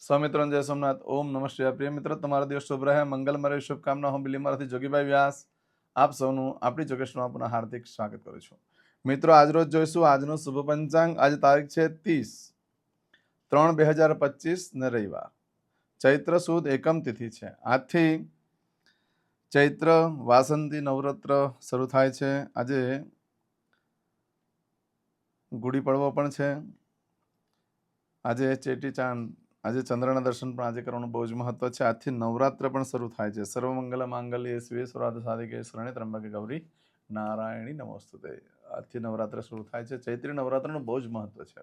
સ્વામિત્રણ જય સોમનાથ. ઓમ નમઃ શિવાય. પ્રિય મિત્રો, તમારો દિવસ શુભ રહે. મંગલમય રહે. શુભકામના. હું બિલીમારાથી જોગીભાઈ વ્યાસ. આપ સૌનું આપણી જોગેશમાં પુનઃ હાર્દિક સ્વાગત કરું છું. મિત્રો આજરોજ જોઈશું આજનું શુભ પંચાંગ. આજે તારીખ છે ત્રીસ ત્રણ બે હજાર પચીસ ને રવિવાર. ચૈત્ર સુદ એકમ તિથિ છે. આજથી ચૈત્ર, વાસંતી, નવરાત્ર શરૂ થાય છે. આજે ગુડી પડવો પણ છે. આજે ચેટી ચાંદ આજે ચંદ્રના દર્શન પણ આજે કરવાનું બહુ જ મહત્વ છે. આજથી નવરાત્ર પણ શરૂ થાય છે. સર્વમંગલ માંગલ્ય શિવે સ્વરાધ સાધિકે શરણે ત્રંબકે ગૌરી નારાયણી નમોસ્તુતે. આજથી નવરાત્ર શરૂ થાય છે. ચૈત્રી નવરાત્રનું બહુ જ મહત્વ છે.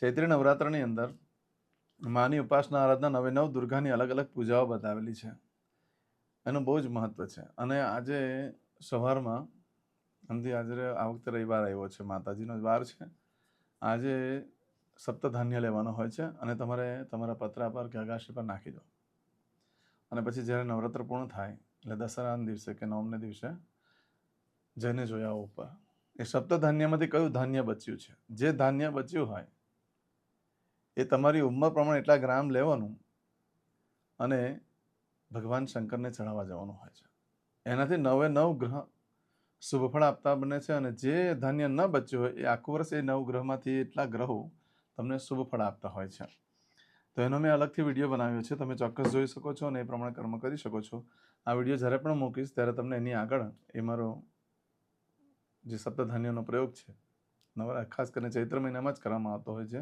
ચૈત્રી નવરાત્રની અંદર માની ઉપાસના આરાધના નવે નવ દુર્ગાની અલગ અલગ પૂજાઓ બતાવેલી છે. એનું બહુ જ મહત્વ છે. અને આજે સવારમાં સમજી આજે આ વખતે રવિવાર આવ્યો છે. માતાજીનો જ વાર છે. આજે સપ્તધાન્ય લેવાનો હોય છે અને તમારે તમારા પતરા પર કે અગાશી પર નાખી દો. અને પછી જ્યારે નવરાત્ર પૂર્ણ થાય એટલે દસરાના દિવસે કે નવમને દિવસે જઈને જોયા ઉપર. એ સપ્તધાન્યમાંથી કયું ધાન્ય બચ્યું છે? જે ધાન્ય બચ્યું હોય એ તમારી ઉંમર પ્રમાણે એટલા ગ્રામ લેવાનું અને ભગવાન શંકરને ચડાવવા જવાનું હોય છે. એનાથી નવે નવ ગ્રહ શુભફળ આપતા બને છે અને જે ધાન્ય ન બચ્યું હોય એ આખું વર્ષ એ નવ ગ્રહમાંથી એટલા ગ્રહો તમને શુભ ફળ આપતા હોય છે. તો એનો મેં અલગથી વીડિયો બનાવ્યો છે. તમે ચોક્કસ જોઈ શકો છો અને એ પ્રમાણે કર્મ કરી શકો છો. આ વીડિયો જ્યારે પણ મૂકીશ ત્યારે તમને એની આગળ એ મારો જે સપ્તધાન્યનો પ્રયોગ છે નવરા ખાસ કરીને ચૈત્ર મહિનામાં જ કરવામાં આવતો હોય છે,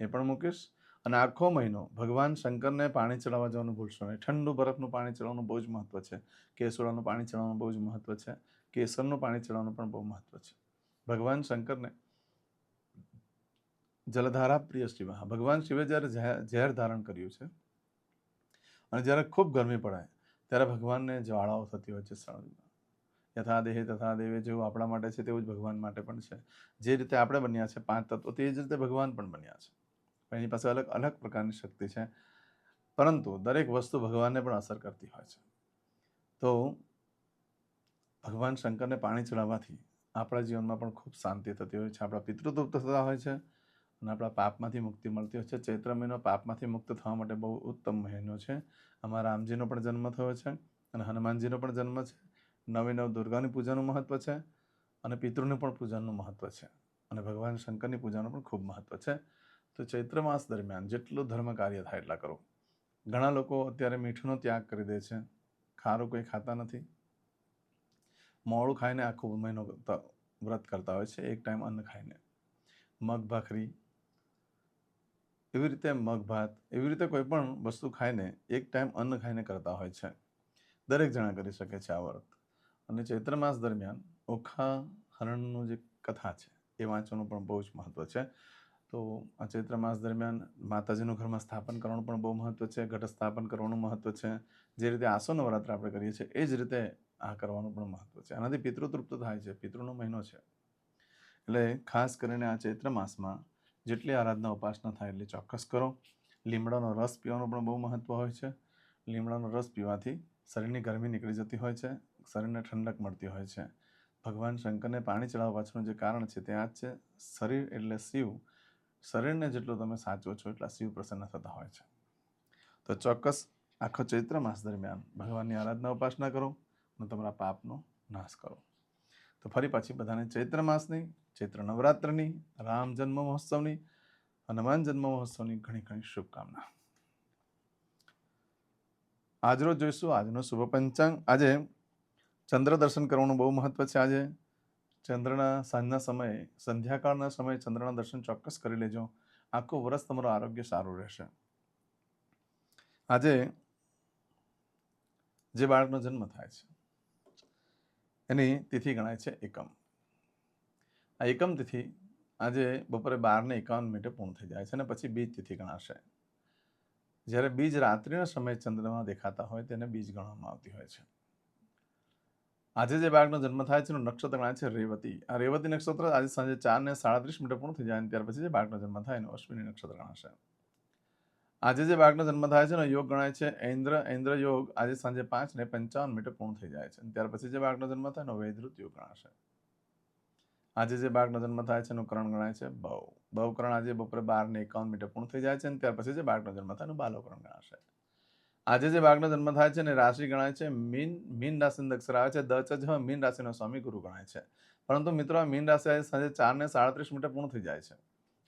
એ પણ મૂકીશ. અને આખો મહિનો ભગવાન શંકરને પાણી ચડાવવા જવાનું ભૂલશો નહીં. ઠંડુ બરફનું પાણી ચડાવવાનું બહુ જ મહત્વ છે. કેસોડાનું પાણી ચડાવવાનું બહુ જ મહત્વ છે. કેસરનું પાણી ચડાવવાનું પણ બહુ મહત્વ છે. ભગવાન શંકરને જલધારા પ્રિય શિવ. ભગવાન શિવે જ્યારે ઝેર- ધારણ કર્યું છે અને જ્યારે ખૂબ ગરમી પડાય, ત્યારે ભગવાનને જ્વાળાઓ થતી હોય છે શરણમાં. યથા દેહે તથા દેવે જેવું આપણા માટે છે તેવું જ ભગવાન માટે પણ છે. જે રીતે આપણે બન્યા છે, પાંચ તત્વો, તે જ રીતે ભગવાન પણ બન્યા છે. એની પાસે અલગ અલગ પ્રકારની શક્તિ છે. પરંતુ દરેક વસ્તુ ભગવાનને પણ અસર કરતી હોય છે. તો ભગવાન શંકરને પાણી ચડાવવાથી આપણા જીવનમાં પણ ખૂબ શાંતિ થતી હોય છે. આપણા પિતૃ તૃપ્ત થતા હોય છે. અને આપણા પાપમાંથી મુક્તિ મળતી હોય છે. ચૈત્ર મહિનો પાપમાંથી મુક્ત થવા માટે બહુ ઉત્તમ મહિનો છે. આમાં રામજીનો પણ જન્મ થયો છે અને હનુમાનજીનો પણ જન્મ છે. નવે નવ દુર્ગાની પૂજાનું મહત્ત્વ છે અને પિતૃનું પણ પૂજાનું મહત્ત્વ છે. અને ભગવાન શંકરની પૂજાનું પણ ખૂબ મહત્ત્વ છે. તો ચૈત્ર માસ દરમિયાન જેટલું ધર્મ કાર્ય થાય એટલા કરો. ઘણા લોકો અત્યારે મીઠનો ત્યાગ કરી દે છે. ખારું કોઈ ખાતા નથી. મોડું ખાઈને આખો મહિનો વ્રત કરતા હોય છે. એક ટાઈમ અન્ન ખાઈને. મગ ભાખરી એવી રીતે મગ ભાત એવી રીતે કોઈ પણ વસ્તુ ખાઈને એક ટાઈમ અન્ન ખાઈને કરતા હોય છે. દરેક જણા કરી શકે છે આ વ્રત. અને ચૈત્ર માસ દરમિયાન ઓખા હરણનું જે કથા છે, એ વાંચવાનું પણ બહુ જ મહત્ત્વ છે. તો આ ચૈત્ર માસ દરમિયાન માતાજીનું ઘરમાં સ્થાપન કરવાનું પણ બહુ મહત્ત્વ છે, ઘટ સ્થાપન કરવાનું મહત્ત્વ છે. જે રીતે આસો નવરાત્ર આપણે કરીએ છીએ, એ જ રીતે આ કરવાનું પણ મહત્ત્વ છે. આનાથી પિતૃતૃપ્ત થાય છે, પિતૃનો મહિનો છે. એટલે ખાસ કરીને આ ચૈત્ર માસમાં જેટલી આરાધના ઉપાસના થાય એટલી ચોક્કસ કરો. લીમડાનો રસ પીવાનું પણ બહુ મહત્ત્વ હોય છે. લીમડાનો રસ પીવાથી શરીરની ગરમી નીકળી જતી હોય છે, શરીરને ઠંડક મળતી હોય છે. ભગવાન શંકરને પાણી ચડાવવા પાછળનું જે કારણ છે તે આ જ છે, શરીર એટલે શિવ. શરીરને જેટલું તમે સાચવો છો એટલા શિવ પ્રસન્ન થતા હોય છે. તો ચોક્કસ આખો ચૈત્ર માસ દરમિયાન ભગવાનની આરાધના ઉપાસના કરો અને તમારા પાપનો નાશ કરો. તો ફરી પાછી બધાને ચૈત્ર માસની ચૈત્ર નવરાત્રની, રામ જન્મ મહોત્સવની હનુમાન જન્મ મહોત્સવની ઘણી ઘણી શુભકામના. આજરોજ જોઈશું આજનો શુભ પંચાંગ. આજે ચંદ્ર દર્શન કરવાનું બહુ મહત્વ છે. આજે ચંદ્રના સાંજના સમયે, સંધ્યાકાળના સમયે ચંદ્રના દર્શન ચોક્કસ કરી લેજો. આખું વર્ષ તમારું આરોગ્ય સારું રહેશે. આજે જે બાળકનો જન્મ થાય છે, એની તિથિ ગણાય છે એકમ. આ એકમ તિથિ આજે બપોરે બારને એકાવન મિનિટે પૂર્ણ થઈ જાય છે અને પછી બીજ તિથિ ગણાશે. જ્યારે બીજ રાત્રિના સમયે ચંદ્રમાં દેખાતા હોય તેને બીજ ગણવામાં આવતી હોય છે. આજે જે બાળકનો જન્મ થાય છે એનું નક્ષત્ર ગણાય છે રેવતી. આ રેવતી નક્ષત્ર આજે સાંજે ચાર ને સાડત્રીસ મિનિટે પૂર્ણ થઈ જાય અને ત્યાર પછી જે બાળકનો જન્મ થાય એનું અશ્વિની નક્ષત્ર ગણાશે. આજે જે બાળકનો જન્મ થાય છે એનો યોગ ગણાય છે. ઐન્દ્ર ઐન્દ્ર યોગ આજે સાંજે પાંચ ને પંચાવન મિનિટે પૂર્ણ થઈ જાય છે ત્યાર પછી જે બાળકનો જન્મ થાય એનો વૈદ્રુત યોગ ગણાશે. આજે જે બાળક જન્મ થાય છે એનું કરણ ગણાય છે બહુ. બહુ કરણ આજે બપોરે બાર ને એકાવન મિનિટે પૂર્ણ થઈ જાય છે અને ત્યાર પછી જે બાળકનો જન્મ થાય એનું બાલોકરણ ગણાશે. આજે જે બાળકનો જન્મ થાય છે ને રાશિ ગણાય છે મીન મીન રાશિનો અક્ષર આવે છે દ ચ જ મીન રાશિનો સ્વામી ગુરુ ગણાય છે. પરંતુ મિત્રો મીન રાશિ આજે સાંજે ચાર ને સાડત્રીસ મિનિટે પૂર્ણ થઈ જાય છે.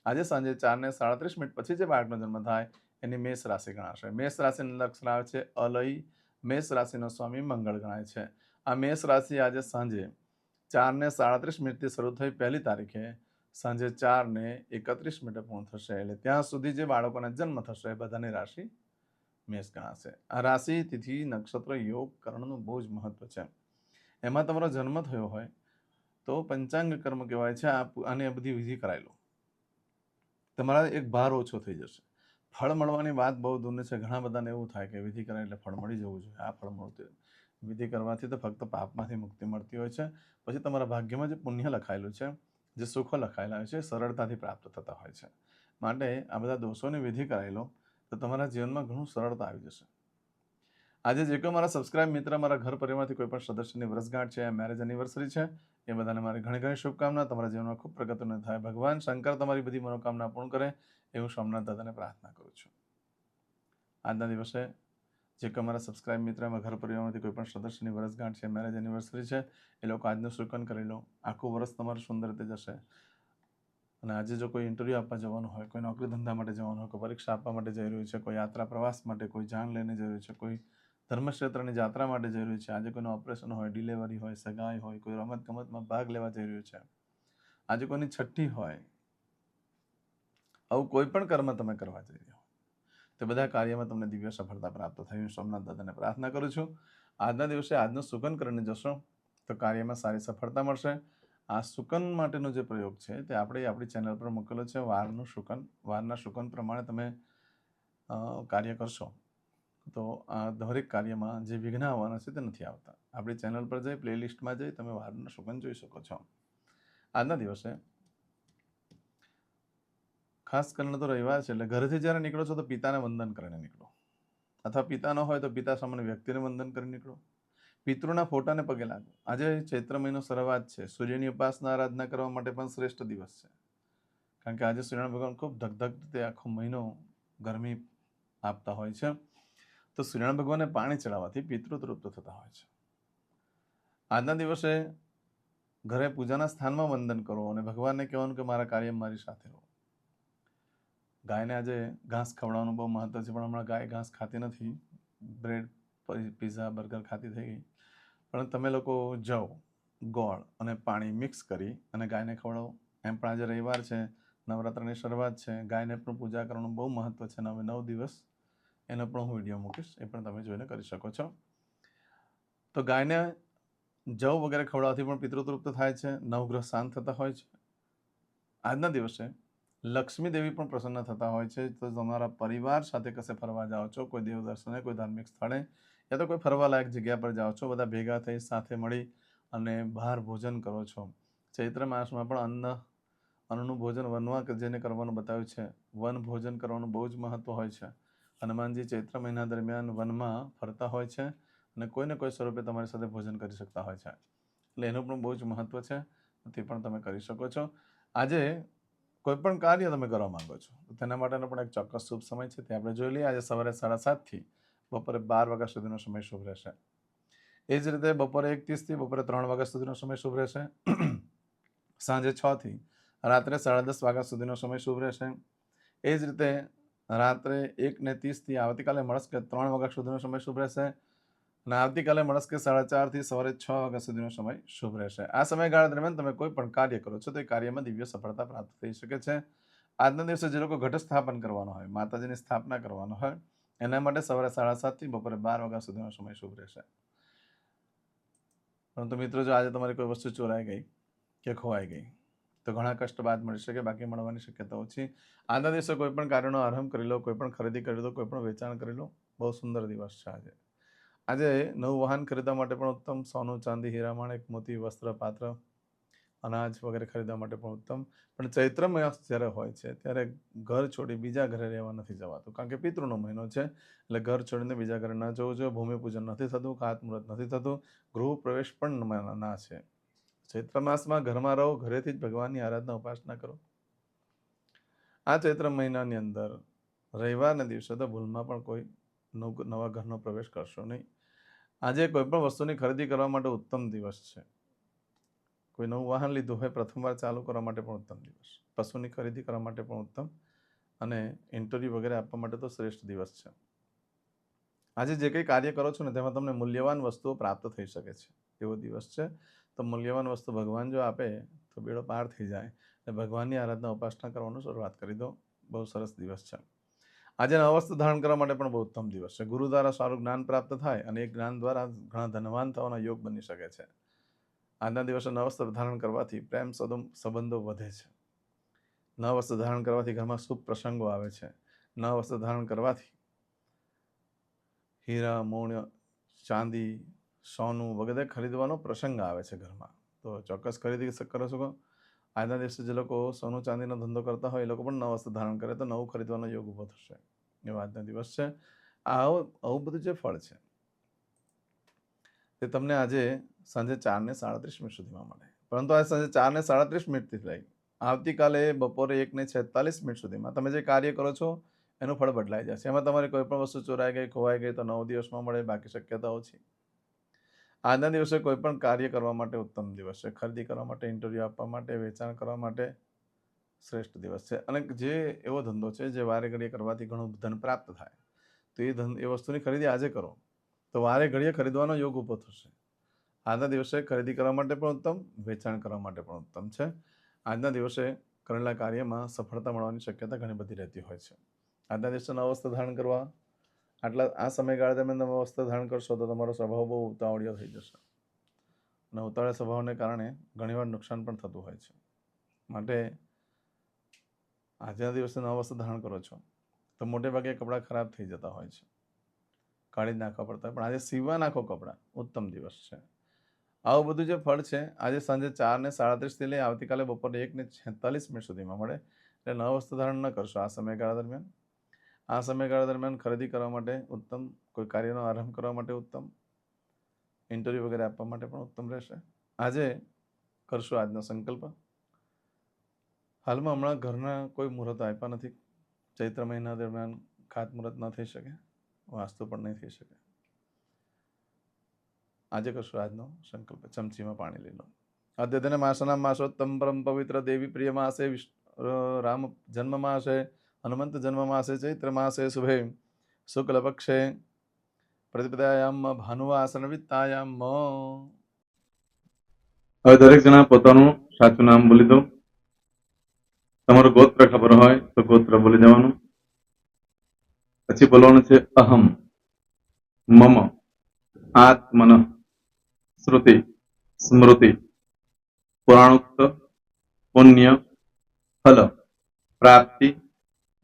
આજે સાંજે ચાર ને સાડત્રીસ મિનિટ પછી જે બાળકનો જન્મ થાય એની મેષ રાશિ ગણાશે. મેષ રાશિનો અક્ષર આવે છે અલય, મેષ રાશિનો સ્વામી મંગળ ગણાય છે. આ મેષ રાશિ આજે સાંજે ચાર ને સાડત્રીસ મિનિટથી શરૂ થઈ પહેલી તારીખે સાંજે ચારને એકત્રીસ મિનિટે પૂર્ણ થશે. એટલે ત્યાં સુધી જે બાળકોના જન્મ થશે બધાની રાશિ મેષ ગણાશે. આ રાશિ, તિથિ, નક્ષત્ર, યોગ, કરણનું બહુ જ મહત્વ છે. એમાં તમારો જન્મ થયો હોય તો પંચાંગ કર્મ કહેવાય છે, આ આને બધી વિધિ કરાવી લો તમારા એક ભાર ઓછો થઈ જશે. ફળ મળવાની વાત બહુ દૂરની છે, ઘણા બધાને એવું થાય કે વિધિ કરાય એટલે ફળ મળી જવું જોઈએ. આ ફળ મળતું વિધિ કરવાથી તો ફક્ત પાપમાંથી મુક્તિ મળતી હોય છે. પછી તમારા ભાગ્યમાં જે પુણ્ય લખાયેલું છે, જે સુખો લખાયેલા હોય છે સરળતાથી પ્રાપ્ત થતા હોય છે. માટે આ બધા દોષોની વિધિ કરાવી લો તો તમારા જીવનમાં ઘણું સરળતા આવી જશે. આજે જે કોઈ મારા સબસ્ક્રાઇબ મિત્ર, મારા ઘર પરિવારમાંથી કોઈ પણ સદસ્યની વર્ષગાંઠ છે મેરેજ એનિવર્સરી છે, એ બધાને મારી ઘણી ઘણી શુભકામના. તમારા જીવનમાં ખૂબ પ્રગતિનો થાય. ભગવાન શંકર તમારી બધી મનોકામના પૂર્ણ કરે, એવું સોમનાથ દાદાને પ્રાર્થના કરું છું. આજના દિવસે જે કે અમારા સબસ્ક્રાઇબ મિત્ર એમાં ઘર પરિવારમાંથી કોઈ પણ સદસ્યની વર્ષગાંઠ છે મેરેજ એનિવર્સરી છે, એ લોકો આજનું શુકન કરી લો. આખું વર્ષ તમારું સુંદર રીતે જશે. અને આજે જો કોઈ ઇન્ટરવ્યૂ આપવા જવાનું હોય, કોઈ નોકરી ધંધા માટે જવાનું હોય, કોઈ પરીક્ષા આપવા માટે જઈ રહ્યું છે, કોઈ યાત્રા પ્રવાસ માટે, કોઈ જાણ લઈને જઈ રહ્યું છે, કોઈ ધર્મક્ષેત્રની યાત્રા માટે જઈ રહ્યું છે, આજે કોઈનું ઓપરેશન હોય ડિલિવરી હોય, સગાઈ હોય, કોઈ રમત ગમતમાં ભાગ લેવા જઈ રહ્યું છે, આજે કોઈની છઠ્ઠી હોય, આવું કોઈ પણ કર્મ તમે કરવા જઈ રહ્યા તે બધા કાર્યમાં તમને દિવ્ય સફળતા પ્રાપ્ત હું સોમનાથ દાદાને પ્રાર્થના કરું છું. આજના દિવસે આજનું સુકન કરીને જશો તો કાર્યમાં સારી સફળતા મળશે. આ સુકન માટેનો જે પ્રયોગ છે તે આપણે આપણી ચેનલ પર મૂકેલો છે. વારનું શુકન વારના શુકન પ્રમાણે તમે કાર્ય કરશો. તો આ દરેક કાર્યમાં જે વિઘ્ન આવવાના છે તે નથી આવતા. આપણી ચેનલ પર જઈ, પ્લેલિસ્ટમાં જઈ તમે વારનું શુકન જોઈ શકો છો. આજના દિવસે ખાસ કરીને તો રવિવાર છે, એટલે ઘરેથી જ્યારે નીકળો છો તો પિતાને વંદન કરીને નીકળો. અથવા પિતા ન હોય તો પિતા સામાન્ય વ્યક્તિને વંદન કરી નીકળો. પિતૃના ફોટાને પગે લાગો. આજે ચૈત્ર મહિનો શરૂઆત છે. સૂર્યની ઉપાસના, આરાધના કરવા માટે પણ શ્રેષ્ઠ દિવસ છે. કારણ કે આજે સૂર્યનારાયણ ભગવાન ખૂબ ધગધગ રીતે આખો મહિનો ગરમી આપતા હોય છે. તો સૂર્યનારાયણ ભગવાનને પાણી ચડાવવાથી પિતૃ તૃપ્ત થતા હોય છે. આજના દિવસે ઘરે પૂજાના સ્થાનમાં વંદન કરો અને ભગવાનને કહેવાનું કે મારા કાર્ય મારી સાથે રહો. ગાયને આજે ઘાસ ખવડાવવાનું બહુ મહત્વ છે, પણ હમણાં ગાય ઘાસ ખાતી નથી. બ્રેડ પીઝા, બર્ગર ખાતી થઈ ગઈ. પણ તમે લોકો જવ, ગોળ અને પાણી મિક્સ કરી અને ગાયને ખવડાવો. એમ પણ આજે રવિવાર છે, નવરાત્રની શરૂઆત છે. ગાયને પણ પૂજા કરવાનું બહુ મહત્વ છે. અને હવે નવ દિવસ એનો પણ હું વીડિયો મૂકીશ, એ પણ તમે જોઈને કરી શકો છો. તો ગાયને જવ વગેરે ખવડાવવાથી પણ પિતૃતૃપ્ત થાય છે, નવગ્રહ શાંત થતા હોય છે. આજના દિવસે લક્ષ્મી દેવી પણ પ્રસન્ન થતા હોય છે. તો તમારા પરિવાર સાથે કશે ફરવા જાઓ છો? કોઈ દેવ દર્શને, કોઈ ધાર્મિક સ્થળે? યા તો કોઈ ફરવાલાયક જગ્યા પર જાઓ છો? બધા ભેગા થઈ સાથે મળી અને બહાર ભોજન કરો છો? ચૈત્ર માસમાં પણ અન્ન, અન્નનું ભોજન વનવા જેને કરવાનું બતાવ્યું છે, વન ભોજન કરવાનું બહુ જ મહત્વ હોય છે. હનુમાનજી ચૈત્ર મહિના દરમિયાન વનમાં ફરતા હોય છે અને કોઈને કોઈ સ્વરૂપે તમારી સાથે ભોજન કરી શકતા હોય છે. એટલે એનું પણ બહુ જ મહત્વ છે. તે પણ તમે કરી શકો છો. આજે કોઈ પણ કાર્ય તમે કરવા માંગો છો, તો તેના માટેનો પણ એક ચોક્કસ શુભ સમય છે. તે આપણે જોઈ લઈએ. આજે સવારે સાડા સાતથી બપોરે બાર વાગ્યા સુધીનો સમય શુભ રહેશે. એ જ રીતે બપોરે એક ત્રીસથી બપોરે ત્રણ વાગ્યા સુધીનો સમય શુભ રહેશે. સાંજે છથી રાત્રે સાડા દસ વાગ્યા સુધીનો સમય શુભ રહેશે. એ જ રીતે રાત્રે એક ને ત્રીસથી આવતીકાલે કે ત્રણ વાગ્યા સુધીનો સમય શુભ રહેશે. અને આવતીકાલે મળસ્કે સાડા ચારથી સવારે છ વાગ્યા સુધીનો સમય શુભ રહેશે. આ સમયગાળા દરમિયાન તમે કોઈ પણ કાર્ય કરો છો તો એ કાર્યમાં દિવ્ય સફળતા પ્રાપ્ત થઈ શકે છે. આજના દિવસે જે લોકો ઘટ સ્થાપન કરવાનો હોય, માતાજીની સ્થાપના કરવાનો હોય, એના માટે સવારે સાડા સાતથી બપોરે બાર વાગ્યા સુધીનો સમય શુભ રહેશે. પરંતુ મિત્રો, જો આજે તમારી કોઈ વસ્તુ ચોરાઈ ગઈ કે ખોવાઈ ગઈ, તો ઘણા કષ્ટ બાદ મળી શકે, બાકી મળવાની શક્યતા ઓછી. આજના દિવસે કોઈ પણ કાર્યનો આરંભ કરી લો, કોઈ પણ ખરીદી કરી લો, કોઈ પણ વેચાણ કરી લો. બહુ સુંદર દિવસ છે આજે. આજે નવું વાહન ખરીદવા માટે પણ ઉત્તમ સોનું, ચાંદી હીરા માણેક મોતી, વસ્ત્ર, પાત્ર, અનાજ વગેરે ખરીદવા માટે પણ ઉત્તમ. પણ ચૈત્ર માસ જ્યારે હોય છે, ત્યારે ઘર છોડી બીજા ઘરે રહેવા નથી જવાતું. કારણ કે પિતૃનો મહિનો છે, એટલે ઘર છોડીને બીજા ઘરે ન જવું જોઈએ ભૂમિપૂજન નથી થતું, ખાતમુહૂર્ત નથી થતું, ગૃહ પ્રવેશ પણ ના છે. ચૈત્ર માસમાં ઘરમાં રહો, ઘરેથી જ ભગવાનની આરાધના, ઉપાસના કરો. આ ચૈત્ર મહિનાની અંદર રવિવારના દિવસે તો ભૂલમાં પણ કોઈ નવ- ઘરનો પ્રવેશ કરશો નહીં. આજે કોઈપણ વસ્તુની ખરીદી કરવા માટે ઉત્તમ દિવસ છે. કોઈ નવું વાહન લીધું હોય પ્રથમવાર ચાલુ કરવા માટે પણ ઉત્તમ દિવસ. પશુની ખરીદી કરવા માટે પણ ઉત્તમ અને ઇન્ટરવ્યૂ વગેરે આપવા માટે તો શ્રેષ્ઠ દિવસ છે. આજે જે કંઈ કાર્ય કરો છો ને તેમાં તમને મૂલ્યવાન વસ્તુઓ પ્રાપ્ત થઈ શકે છે. એવો દિવસ છે. તો મૂલ્યવાન વસ્તુ ભગવાન જો આપે તો બેડો પાર થઈ જાય. એટલે ભગવાનની આરાધના, ઉપાસના કરવાનું શરૂઆત કરી દો. બહુ સરસ દિવસ છે. આજે અવસ્થા ધારણ કરવા માટે પણ બહુ ઉત્તમ દિવસ છે. ગુરુ દ્વારા સારું જ્ઞાન પ્રાપ્ત થાય અને એ જ્ઞાન દ્વારા ઘણા ધનવાન થવાના યોગ બની શકે છે. આજના દિવસે નવસ્ત્ર ધારણ કરવાથી પ્રેમ સદમ, સંબંધો વધે છે. નવ વસ્ત્ર ધારણ કરવાથી ઘરમાં શુભ પ્રસંગો આવે છે. નવ વસ્ત્ર ધારણ કરવાથી હીરા, મૂળ, ચાંદી, સોનું વગેરે ખરીદવાનો પ્રસંગ આવે છે ઘરમાં. તો ચોક્કસ ખરીદી કરો છો આજના દિવસે જે લોકો સોનું, ચાંદીનો ધંધો કરતા હોય, એ લોકો પણ નવ વસ્તુ ધારણ કરે, તો નવું ખરીદવાનો યોગ ઊભો થશે. એવો આજનો દિવસ છે. આવું આવું બધું જે ફળ છે, તે તમને આજે સાંજે ચારને સાડત્રીસ મિનિટ સુધીમાં મળે. પરંતુ આજે સાંજે ચારને સાડત્રીસ મિનિટથી લઈ આવતીકાલે બપોરે એકને છેતાલીસ મિનિટ સુધીમાં તમે જે કાર્ય કરો છો, એનું ફળ બદલાઈ જશે. એમાં તમારી કોઈ પણ વસ્તુ ચોરાઈ ગઈ, ખોવાઈ ગઈ, તો નવ દિવસમાં મળે, બાકી શક્યતા ઓછી આજના દિવસે કોઈ પણ કાર્ય કરવા માટે ઉત્તમ દિવસ છે. ખરીદી કરવા માટે ઇન્ટરવ્યૂ આપવા માટે, વેચાણ કરવા માટે શ્રેષ્ઠ દિવસ છે. અને જે એવો ધંધો છે જે વારે ઘડીએ કરવાથી ઘણું ધન પ્રાપ્ત થાય, તો એ ધન, એ વસ્તુની ખરીદી આજે કરો. તો વારે ઘડીએ ખરીદવાનો યોગ ઊભો થશે. આજના દિવસે ખરીદી કરવા માટે પણ ઉત્તમ, વેચાણ કરવા માટે પણ ઉત્તમ છે. આજના દિવસે કરેલા કાર્યમાં સફળતા મળવાની શક્યતા ઘણી બધી રહેતી હોય છે. આજના દિવસે નવ ધારણ કરવા આટલા, આ સમયગાળા દરમિયાન તમે વસ્ત્ર ધારણ કરશો તો તમારો સ્વભાવ બહુ ઉતાવળિયો થઈ જશે. અને ઉતાવળિયા સ્વભાવને કારણે ઘણીવાર નુકસાન પણ થતું હોય છે. માટે આજના દિવસે નવા વસ્ત્ર ધારણ કરો છો તો મોટે ભાગે કપડાં ખરાબ થઈ જતા હોય છે. કાઢી નાખવા પડતા હોય. પણ આજે સીવવા નાખો કપડાં. ઉત્તમ દિવસ છે. આવું બધું જે ફળ છે, આજે સાંજે ચાર ને સાડત્રીસથી લઈ આવતીકાલે બપોરે એક ને છેતાલીસ મિનિટ સુધીમાં મળે. એટલે નવા વસ્ત્ર ધારણ ન કરશો આ સમયગાળા દરમિયાન. આ સમયગાળા દરમિયાન ખરીદી કરવા માટે ઉત્તમ, કોઈ કાર્યનો આરંભ કરવા માટે ઉત્તમ ઇન્ટરવ્યૂ વગેરે આપવા માટે પણ ઉત્તમ રહેશે. આજે કરશો આજનો સંકલ્પ. હાલમાં હમણાં ઘરના કોઈ મુહૂર્ત આપ્યા નથી. ચૈત્ર મહિના દરમિયાન ખાતમુહૂર્ત ન થઈ શકે, વાસ્તુ પણ નહીં થઈ શકે. આજે કરશો આજનો સંકલ્પ. ચમચીમાં પાણી લઈ લો. અદ્યતન માસના માસોત્તમ પરમ પવિત્ર દેવી પ્રિય માસે રામ જન્મ માસે હનુમંત જન્મ માસે ચૈત્ર માસે શુભે શુક્લ પક્ષે પ્રતિપદાયામ ભાનુવાસન વિત્તાયામ હવે દરેક જણા પોતાનું સાચું નામ બોલી દો તમારું ગોત્ર ખબર હોય તો ગોત્ર બોલી દેવાનું. પછી બોલવાનું છે અહમ, મમ, આત્મન, શ્રુતિ, સ્મૃતિ, પુરાણોક્ત, પુણ્ય, ફલ, પ્રાપ્તિ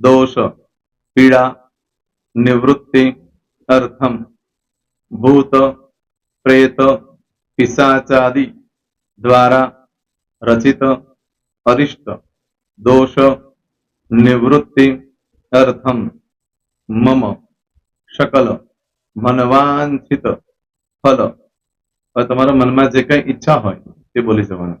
दोष पीड़ा निवृत्ति अर्थम भूत प्रेत पिशाचादि द्वारा રચિત અરિષ્ટ દોષ નિવૃત્તિ અર્થમ મમ શકલ મનવાંછિત ફલ હવે તમારા મનમાં જે કઈ ઈચ્છા હોય તે બોલી જવાનું